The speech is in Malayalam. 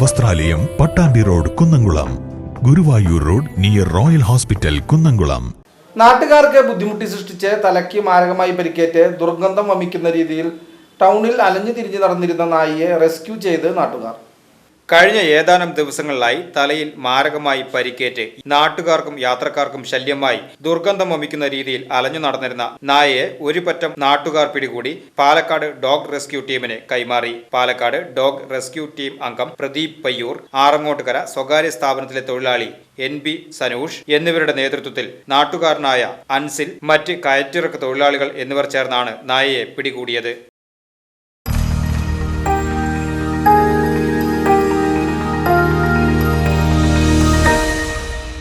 വസ്ത്രാലയം Pattambi road Kunnamkulam. Guruvayur road near royal hospital Kunnamkulam. നാട്ടുകാർക്ക് ബുദ്ധിമുട്ടി സൃഷ്ടിച്ച് തലയ്ക്ക് മാരകമായി പരിക്കേറ്റ് ദുർഗന്ധം വമിക്കുന്ന രീതിയിൽ ടൗണിൽ അലഞ്ഞു തിരിഞ്ഞു നടന്നിരുന്ന നായിയെ റെസ്ക്യൂ ചെയ്ത് നാട്ടുകാർ. കഴിഞ്ഞ ഏതാനും ദിവസങ്ങളിലായി തലയിൽ മാരകമായി പരിക്കേറ്റ് നാട്ടുകാർക്കും യാത്രക്കാർക്കും ശല്യമായി ദുർഗന്ധം വമിക്കുന്ന രീതിയിൽ അലഞ്ഞു നടന്നിരുന്ന നായയെ ഒരു പറ്റം നാട്ടുകാർ പിടികൂടി പാലക്കാട് ഡോഗ് റെസ്ക്യൂ ടീമിന് കൈമാറി. പാലക്കാട് ഡോഗ് റെസ്ക്യൂ ടീം അംഗം പ്രദീപ് പയ്യൂർ ആറങ്ങോട്ടുകര സ്വകാര്യ സ്ഥാപനത്തിലെ തൊഴിലാളി എൻ ബി സനൂഷ് എന്നിവരുടെ നേതൃത്വത്തിൽ നാട്ടുകാരനായ അൻസിൽ മറ്റ് കയറ്റിറക്ക് തൊഴിലാളികൾ എന്നിവർ ചേർന്നാണ് നായയെ പിടികൂടിയത്.